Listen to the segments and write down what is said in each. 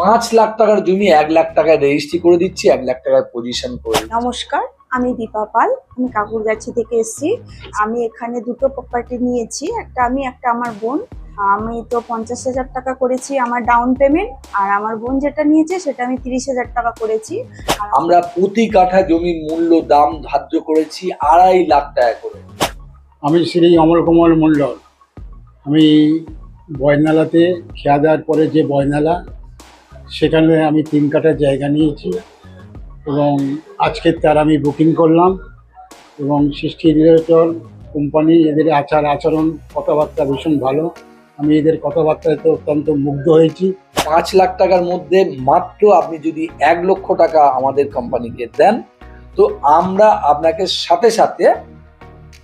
পাঁচ লাখ টাকার জমি এক লাখ টাকায় রেজিস্ট্রি করে দিচ্ছি এক লাখ টাকায় পজিশন করে নমস্কার আমি দীপা পাল আমি কাকুরগাছি থেকে এসেছি। আমি এখানে দুটো প্রপার্টি নিয়েছি একটা আমি একটা আমার বোন। আমি তো পঞ্চাশ হাজার টাকা করেছি আমার ডাউন পেমেন্ট আর আমার বোন যেটা নিয়েছে সেটা আমি তিরিশ হাজার টাকা করেছি। আমরা প্রতি কাঠা জমির মূল্য দাম ধার্য করেছি আড়াই লাখ টাকা করে। আমি শ্রী অমল কুমার মণ্ডল। আমি বয়নালাতে খেয়া দেওয়ার পরে যে বয়নালা সেখানে আমি তিন কাটার জায়গা নিয়েছি এবং আজকের তার আমি বুকিং করলাম এবং সৃষ্টি রিলেটর কোম্পানি এদের আচার আচরণ কথাবার্তা ভীষণ ভালো। আমি এদের কথাবার্তায় কথাবার্তাতে অত্যন্ত মুগ্ধ হয়েছি। পাঁচ লাখ টাকার মধ্যে মাত্র আপনি যদি এক লক্ষ টাকা আমাদের কোম্পানিকে দেন তো আমরা আপনাকে সাথে সাথে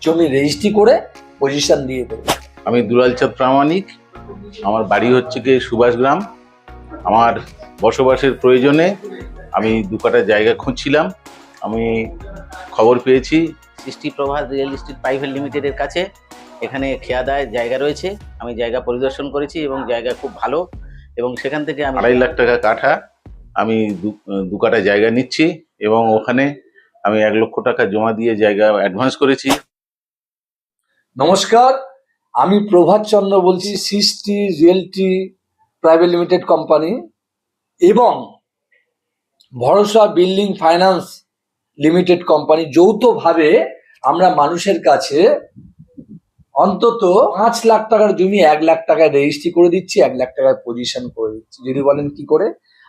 জমি রেজিস্ট্রি করে পজিশন দিয়ে দেবো। আমি দুলাল চাঁদ প্রামাণিক আমার বাড়ি হচ্ছে কি সুভাষগ্রাম। আমার বসবাসের প্রয়োজনে আমি দু কাটা জায়গা খুঁজছিলাম। আমি খবর পেয়েছি। সৃষ্টি প্রভাত রিয়েল এস্টেট প্রাইভেট লিমিটেডের কাছে। এখানে খেয়াদায় জায়গা রয়েছে। আমি জায়গা পরিদর্শন করেছি এবং জায়গা খুব ভালো এবং সেখান থেকে আমি আড়াই লাখ টাকা কাঠা আমি দু- দু কাটা জায়গা নিচ্ছি এবং ওখানে আমি এক লক্ষ টাকা জমা দিয়ে জায়গা অ্যাডভান্স করেছি। নমস্কার আমি প্রভাত চন্দ্র বলছি সৃষ্টি রিয়েলটি প্রাইভেট লিমিটেড কোম্পানি এবং ভরসা বিল্ডিং ফাইন্যান্স লিমিটেড কোম্পানি যৌথভাবে আমরা মানুষের কাছে অন্তত পাঁচ লাখ টাকার জমি, এক লাখ টাকায় রেজিস্ট্রি করে দিচ্ছি, এক লাখ টাকায় পজিশন করে দিচ্ছি। যদি বলেন কি করে?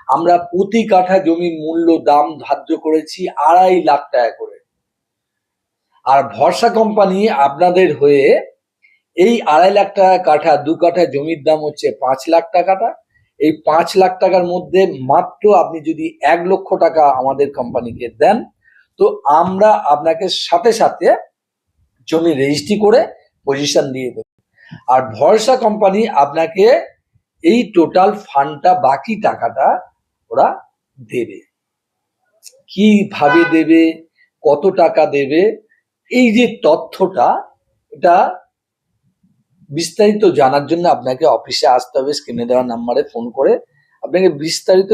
আমরা প্রতি কাঠা জমির মূল্য, দাম ধার্য করেছি আড়াই লাখ টাকা করে। আর ভরসা কোম্পানি আপনাদের হয়ে এই আড়াই লাখ টাকা কাঠা, দু কাঠা জমির দাম হচ্ছে পাঁচ লাখ টাকাটা। এই পাঁচ লাখ টাকার মধ্যে মাত্র আপনি যদি এক লক্ষ টাকা আমাদের কোম্পানিকে দেন, তো আমরা আপনাকে সাথে সাথে জমি রেজিস্ট্রি করে পজিশন দিয়ে দেবো। আর ভরসা কোম্পানি আপনাকে এই টোটাল ফান্ডটা বাকি টাকাটা ওরা দেবে। কীভাবে দেবে, কত টাকা দেবে, এই যে তথ্যটা, এটা বিস্তারিত জানার জন্য আপনাকে অফিসে আসতে হবে স্ক্রিনে দেওয়া নাম্বারে ফোন করে আপনাকে বিস্তারিত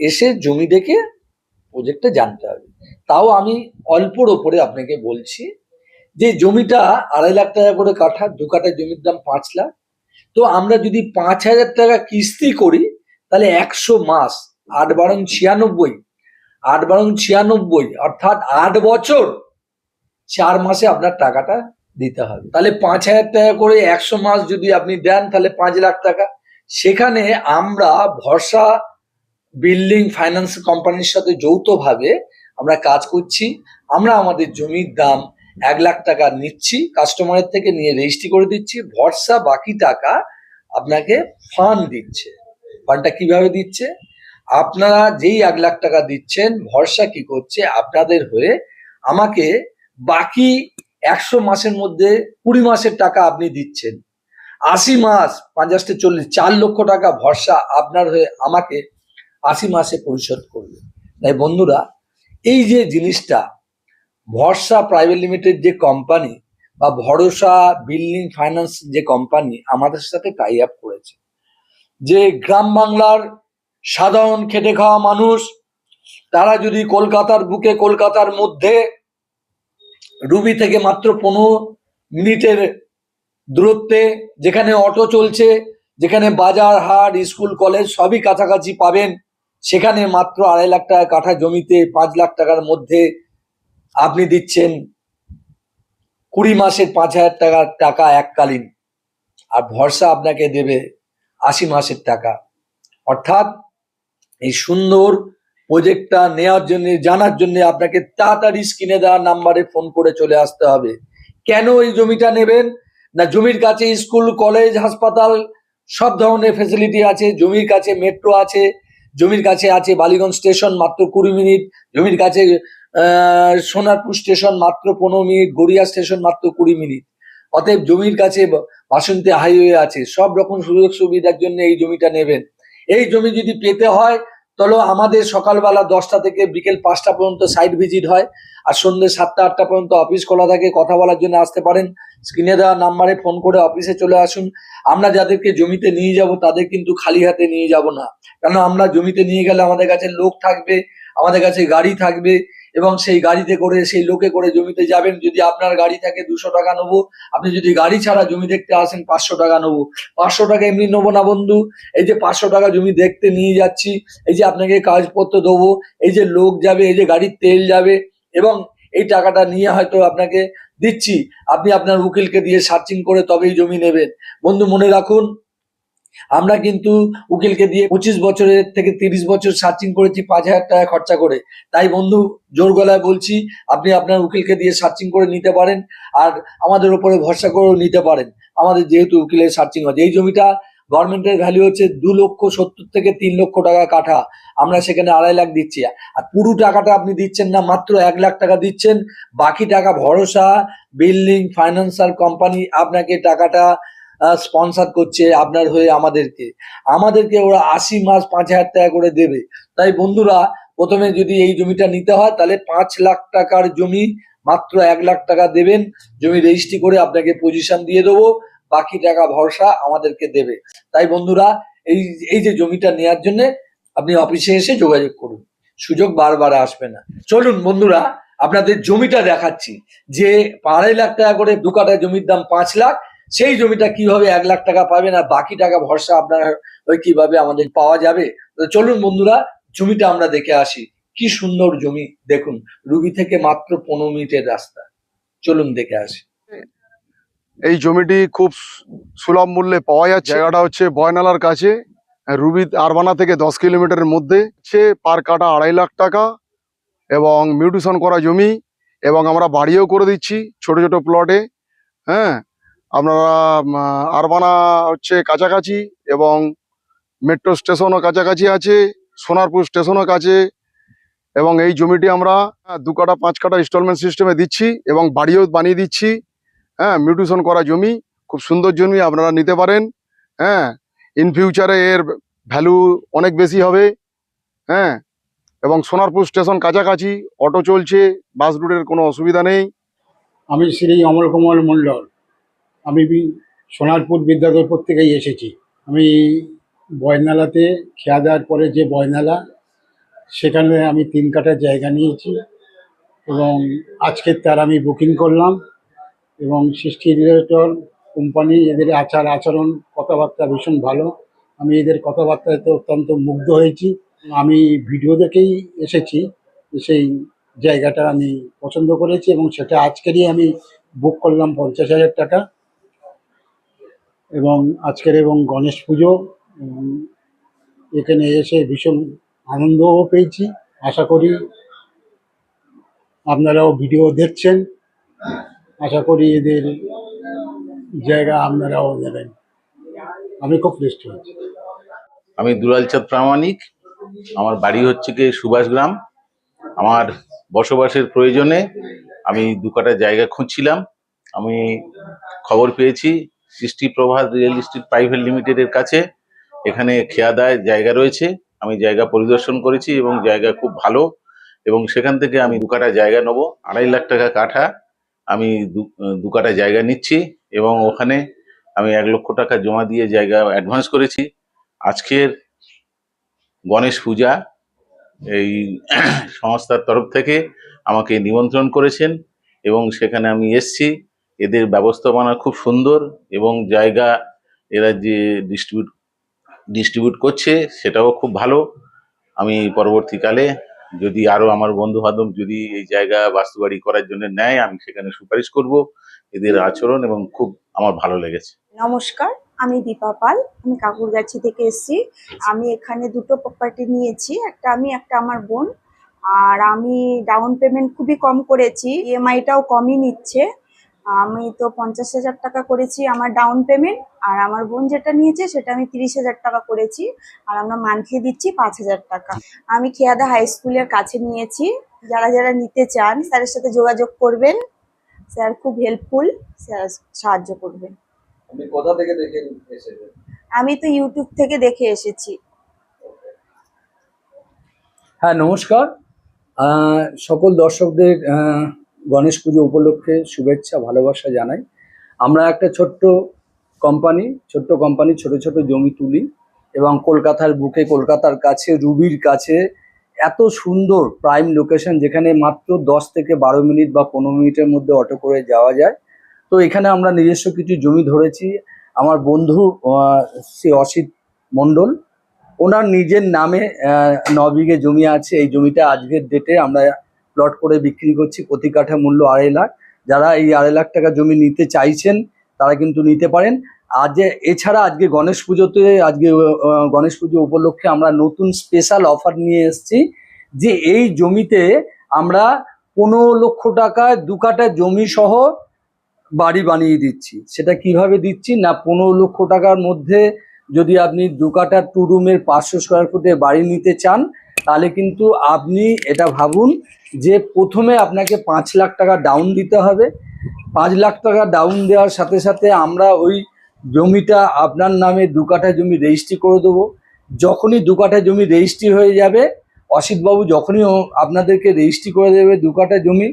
এসে জমি দেখে প্রজেক্টটা জানতে হবে। তাও আমি অল্পর ওপরে আপনাকে বলছি যে জমিটা আড়াই লাখ টাকা করে কাঠা, দু কাঠা জমির দাম পাঁচ লাখ। তো আমরা যদি পাঁচ হাজার টাকা কিস্তি করি, তাহলে একশো মাস আট বারং ছিয়ানব্বই, আট বারং ছিয়ানব্বই, অর্থাৎ আট বছর, চার মাসে আপনার টাকাটা দিতে হবে। তাহলে পাঁচ হাজার টাকা করে একশো মাস যদি আপনি দেন, তাহলে পাঁচ লাখ টাকা। সেখানে আমরা ভরসা বিল্ডিং ফাইন্যান্স কোম্পানির সাথে যৌথভাবে আমরা কাজ করছি। আমরা আমাদের জমির দাম এক লাখ টাকা নিচ্ছি, কাস্টমারের থেকে নিয়ে রেজিস্ট্রি করে দিচ্ছি। ভরসা বাকি টাকা আপনাকে ফান্ড দিচ্ছে। ফান্ডটা কীভাবে দিচ্ছে? আপনারা যেই এক লাখ টাকা দিচ্ছেন, ভরসা কি করছে? আপনাদের হয়ে আমাকে বাকি একশো মাসের মধ্যে কুড়ি মাসের টাকা আপনি দিচ্ছেন। আশি মাস পঞ্চাশটা চল্লিশ, চার লক্ষ টাকা ভরসা আপনার হয়ে আমাকে আশি মাসে পরিশোধ করবে। তাই বন্ধুরা, এই যে জিনিসটা, ভরসা প্রাইভেট লিমিটেড যে কোম্পানি বা ভরসা বিল্ডিং ফাইন্যান্স যে কোম্পানি আমাদের সাথে টাই আপ করেছে। যে গ্রাম বাংলার সাধারণ খেটে খাওয়া মানুষ, তারা যদি কলকাতার বুকে কলকাতার মধ্যে রুবি থেকে মাত্র পনেরো মিনিটের দূরত্বে, যেখানে অটো চলছে, যেখানে বাজার, হাট, স্কুল, কলেজ সবই কাছাকাছি পাবেন। সেখানে মাত্র আড়াই লাখ টাকা কাঠা জমিতে পাঁচ লাখ টাকার মধ্যে আপনি দিচ্ছেন। কুড়ি মাসের পাঁচ হাজার টাকার টাকা এককালীন। আর ভরসা আপনাকে দেবে আশি মাসের টাকা। অর্থাৎ এই সুন্দর প্রজেক্টটা নেওয়ার জন্য, জানার জন্য আপনাকে তাড়াতাড়ি স্ক্রিনে দেওয়া নাম্বারে ফোন করে চলে আসতে হবে। কেন এই জমিটা নেবেন? না, জমির কাছে স্কুল কলেজ হাসপাতাল সব ধরনের ফেসিলিটি আছে। জমির কাছে মেট্রো আছে, জমির কাছে আছে বালিগঞ্জ স্টেশন মাত্র কুড়ি মিনিট, জমির কাছে সোনারপুর স্টেশন মাত্র পনেরো মিনিট, গড়িয়া স্টেশন মাত্র কুড়ি মিনিট। অতএব জমির কাছে বাসন্তী হাইওয়ে আছে। সব রকম সুযোগ সুবিধার জন্য এই জমিটা নেবেন। এই জমি যদি পেতে হয় তাহলে আমাদের সকালবেলা দশটা থেকে বিকেল পাঁচটা পর্যন্ত সাইট ভিজিট হয়। আর সন্ধ্যে সাতটা, আটটা পর্যন্ত অফিস খোলা থাকে। কথা বলার জন্য আসতে পারেন। স্ক্রিনে দেওয়া নাম্বারে ফোন করে অফিসে চলে আসুন। আমরা যাদেরকে জমিতে নিয়ে যাব, তাদের কিন্তু খালি হাতে নিয়ে যাব না। কেন? আমরা জমিতে নিয়ে গেলে আমাদের কাছে লোক থাকবে, আমাদের কাছে গাড়ি থাকবে। এবং সেই গাড়িতে করে, সেই লোকে করে জমিতে যাবেন, যদি আপনার গাড়ি থাকে দুশো টাকা নেব। আপনি যদি গাড়ি ছাড়া জমি দেখতে আসেন, পাঁচশো টাকা নেব। পাঁচশো টাকা এমনি নেব না বন্ধু। এই যে পাঁচশো টাকা জমি দেখতে নিয়ে যাচ্ছি, এই যে আপনাকে কাগজপত্র দেবো, এই যে লোক যাবে, এই যে গাড়ির তেল যাবে, এবং এই টাকাটা নিয়ে হয়তো আপনাকে দিচ্ছি। আপনি আপনার উকিলকে দিয়ে সার্চিং করে তবেই জমি নেবেন। বন্ধু, মনে রাখুন আমরা কিন্তু উকিলকে দিয়ে পঁচিশ বছরের থেকে তিরিশ বছর সার্চিং করেছি, পাঁচ হাজার টাকা খরচা করে। তাই বন্ধু, জোর গলায় বলছি, আপনি আপনার উকিলকে দিয়ে সার্চিং করে নিতে পারেন আর আমাদের উপরে ভরসা করেও নিতে পারেন। আমাদের যেহেতু উকিলের সার্চিং হয় এই জমিটা গভর্নমেন্টের ভ্যালু হচ্ছে দু লক্ষ সত্তর থেকে তিন লক্ষ টাকা কাঠা। আমরা সেখানে আড়াই লাখ দিচ্ছি। আর পুরো টাকাটা আপনি দিচ্ছেন না, মাত্র এক লাখ টাকা দিচ্ছেন। বাকি টাকা ভরসা বিল্ডিং ফাইন্যান্সার কোম্পানি আপনাকে টাকাটা স্পন্সার করছে আপনার হয়ে আমাদেরকে। আমাদেরকে ওরা আশি মাস পাঁচ হাজার টাকা করে দেবে। তাই বন্ধুরা, প্রথমে যদি এই জমিটা নিতে হয়, তাহলে পাঁচ লাখ টাকার জমি, মাত্র এক লাখ টাকা দেবেন। জমি রেজিস্ট্রি করে আপনাকে পজিশন দিয়ে দেবো। বাকি টাকা ভরসা আমাদেরকে দেবে। তাই বন্ধুরা, এই এই যে জমিটা নেওয়ার জন্য আপনি অফিসে এসে যোগাযোগ করুন। সুযোগ বারবার আসবে না। চলুন বন্ধুরা, আপনাদের জমিটা দেখাচ্ছি। যে আড়াই লাখ টাকা করে দু কাঠা জমির দাম পাঁচ লাখ সেই জমিটা কীভাবে এক লাখ টাকা পাবেন আর বাকি টাকা ভরসা আপনার ওই কীভাবে আমাদের পাওয়া যাবে? চলুন বন্ধুরা, জমিটা আমরা দেখে আসি। কি সুন্দর জমি, দেখুন রুবি থেকে মাত্র পনেরো মিনিটের রাস্তা। চলুন দেখে আসি। এই জমিটি খুব সুলভ মূল্যে পাওয়া যাচ্ছে। জায়গাটা হচ্ছে বয়নালার কাছে। রুবি আরবানা থেকে দশ কিলোমিটারের মধ্যে সে পার কাটা আড়াই লাখ টাকা এবং মিউটিশন করা জমি এবং আমরা বাড়িও করে দিচ্ছি ছোট ছোট প্লটে হ্যাঁ আপনারা আরবানা হচ্ছে কাছাকাছি এবং মেট্রো স্টেশনও কাছাকাছি আছে, সোনারপুর স্টেশনও কাছে এবং এই জমিটি আমরা দু কাটা পাঁচ কাটা ইনস্টলমেন্ট সিস্টেমে দিচ্ছি এবং বাড়িও বানিয়ে দিচ্ছি। হ্যাঁ মিউটেশন করা জমি, খুব সুন্দর জমি আপনারা নিতে পারেন। হ্যাঁ ইন ফিউচারে এর ভ্যালু অনেক বেশি হবে। হ্যাঁ এবং সোনারপুর স্টেশন কাছাকাছি, অটো চলছে বাস রুটের কোনো অসুবিধা নেই। আমি শ্রী অমল কমল মণ্ডল। আমি সোনারপুর বিদ্যাধরপুর থেকেই এসেছি। আমি বয়নালাতে খেয়া দেওয়ার পরে যে বয়নালা, সেখানে আমি তিন কাঠা জায়গা নিয়েছি এবং আজকের তার আমি বুকিং করলাম এবং সৃষ্টি রিলেটর কোম্পানি এদের আচার আচরণ, কথাবার্তা ভীষণ ভালো। আমি এদের কথাবার্তাতে অত্যন্ত মুগ্ধ হয়েছি। আমি ভিডিও দেখেই এসেছি সেই জায়গাটা আমি পছন্দ করেছি এবং সেটা আজকেরই আমি বুক করলাম পঞ্চাশ হাজার টাকা। এবং আজকের এবং গণেশ পুজো এখানে এসে ভীষণ আনন্দও পেয়েছি। আশা করি আপনারাও ভিডিও দেখছেন। আশা করি এদের জায়গা আপনারাও নেবেন আমি খুব প্লেস্ট হয়েছি। আমি দুলালচাঁদ প্রামাণিক। আমার বাড়ি হচ্ছে কি সুভাষগ্রাম আমার বসবাসের প্রয়োজনে আমি দু কাটা জায়গা খুঁজছিলাম। আমি খবর পেয়েছি সৃষ্টি প্রভাত রিয়েল এস্টেট প্রাইভেট লিমিটেডের কাছে। এখানে খেয়াদায় জায়গা রয়েছে। আমি জায়গা পরিদর্শন করেছি এবং জায়গা খুব ভালো এবং সেখান থেকে আমি দু কাটা জায়গা নেব। আড়াই লাখ টাকা কাঠা আমি দু কাটা জায়গা নিচ্ছি এবং ওখানে আমি এক লক্ষ টাকা জমা দিয়ে জায়গা অ্যাডভান্স করেছি। আজকের গণেশ পূজা এই সংস্থার তরফ থেকে আমাকে নিমন্ত্রণ করেছেন এবং সেখানে আমি এসছি। এদের ব্যবস্থাপনা খুব সুন্দর এবং জায়গা এরা যে ডিস্ট্রিবিউট ডিস্ট্রিবিউট করছে সেটাও খুব ভালো। আমি পরবর্তীকালে যদি আরও আমার বন্ধু বান্ধব যদি এই জায়গা বাস্তুবাড়ি করার জন্য নেয়, আমি সেখানে সুপারিশ করব। এদের আচরণ এবং খুব আমার ভালো লেগেছে। নমস্কার, আমি দীপা পাল, আমি কাকুরগাছি থেকে এসেছি। আমি এখানে দুটো প্রপার্টি নিয়েছি, একটা আমি, একটা আমার বোন। আর আমি ডাউন পেমেন্ট খুবই কম করেছি ইএমআইটাও কমই নিচ্ছে। আমি তো পঞ্চাশ হাজার টাকা করেছি আমার ডাউন পেমেন্ট আর আমার বোন যেটা নিয়েছে সেটা আমি তিরিশ হাজার টাকা করেছি আর আমরা মান্থলি দিচ্ছি পাঁচ হাজার টাকা। আমি খেয়াদা হাই স্কুলের কাছে নিয়েছি যারা যারা নিতে চান স্যারের সাথে যোগাযোগ করবেন স্যার খুব হেল্পফুল স্যার সাহায্য করবেন। কোথা থেকে দেখে আমি তো ইউটিউব থেকে দেখে এসেছি। হ্যাঁ নমস্কার। সকল দর্শকদের গণেশ পুজো উপলক্ষে শুভেচ্ছা, ভালোবাসা জানাই। আমরা একটা ছোট্ট কোম্পানি ছোট্ট কোম্পানি ছোট ছোট জমি তুলি এবং কলকাতার বুকে, কলকাতার কাছে, রুবির কাছে এত সুন্দর প্রাইম লোকেশন যেখানে মাত্র দশ থেকে বারো মিনিট বা পনেরো মিনিটের মধ্যে অটো করে যাওয়া যায়। তো এখানে আমরা নিজস্ব কিছু জমি ধরেছি। আমার বন্ধু শ্রী অসিত মণ্ডল। ওনার নিজের নামে ন বিঘে জমি আছে। এই জমিটা আজকের ডেটে আমরা প্লট করে বিক্রি করছি প্রতি কাঠা মূল্য আড়াই লাখ। যারা এই আড়াই লাখ টাকা জমি নিতে চাইছেন, তারা কিন্তু নিতে পারেন। আজ এছাড়া আজকে গণেশ পুজোতে, আজকে গণেশ পুজো উপলক্ষে আমরা নতুন স্পেশাল অফার নিয়ে এসেছি যে এই জমিতে আমরা পনেরো লক্ষ টাকায় দু কাঠা জমি সহ বাড়ি বানিয়ে দিচ্ছি। সেটা কীভাবে দিচ্ছি? না পনেরো লক্ষ টাকার মধ্যে যদি আপনি দু কাঠা টু রুমের পাঁচশো স্কোয়ার ফুটে বাড়ি নিতে চান তাহলে কিন্তু আপনি এটা ভাবুন যে প্রথমে আপনাকে পাঁচ লাখ টাকা ডাউন দিতে হবে। পাঁচ লাখ টাকা ডাউন দেওয়ার সাথে সাথে আমরা ওই জমিটা আপনার নামে দু কাঠা জমি রেজিস্ট্রি করে দেবো। যখনই দু কাঠা জমি রেজিস্ট্রি হয়ে যাবে, অসিতবাবু যখনই আপনাদেরকে রেজিস্ট্রি করে দেবে দু কাঠা জমি,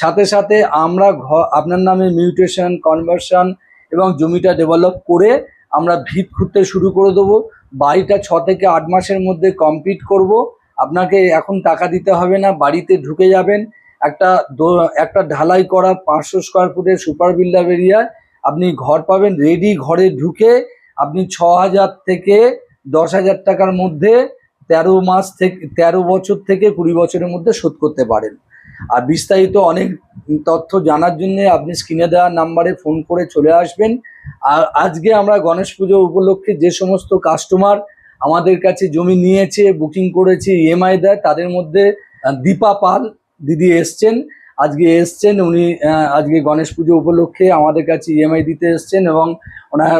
সাথে সাথে আমরা ঘর আপনার নামে মিউটেশন কনভার্সন এবং জমিটা ডেভেলপ করে আমরা ভিত খুঁড়তে শুরু করে দেবো। বাড়িটা ছ থেকে আট মাসের মধ্যে কমপ্লিট করব। আপনাকে এখন টাকা দিতে হবে না, বাড়িতে ঢুকে যাবেন। একটা একটা ঢালাই করা পাঁচশো স্কোয়ার ফুটের সুপার বিল্ডার এরিয়ায় আপনি ঘর পাবেন। রেডি ঘরে ঢুকে আপনি ছ হাজার থেকে দশ হাজার টাকার মধ্যে তেরো মাস থেকে, তেরো বছর থেকে কুড়ি বছরের মধ্যে শোধ করতে পারেন। আর বিস্তারিত অনেক তথ্য জানার জন্য আপনি স্ক্রিনে দেওয়া নাম্বারে ফোন করে চলে আসবেন। আর আজকে আমরা গণেশ পুজো উপলক্ষে যে সমস্ত কাস্টমার আমাদের কাছে জমি নিয়েছে বুকিং করেছে ইএমআই দেয়, তাদের মধ্যে দীপা পাল দিদি এসছেন, আজকে এসছেন, উনি আজকে গণেশ পুজো উপলক্ষে আমাদের কাছে ইএমআই দিতে এসছেন এবং ওনার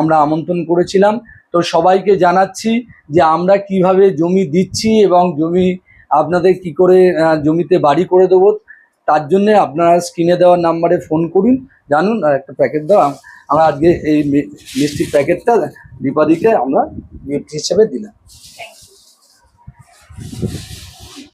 আমরা আমন্ত্রণ করেছিলাম। তো সবাইকে জানাচ্ছি যে আমরা কীভাবে জমি দিচ্ছি এবং জমি আপনাদের কি করে জমিতে বাড়ি করে দেবো, তার জন্য আপনারা স্ক্রিনে দেওয়ার নাম্বারে ফোন করুন, জানুন, আর একটা প্যাকেট দাও, আমরা আজকে এই মিষ্টির প্যাকেটটা দীপাদিকে আমরা গিফট হিসেবে দিলাম।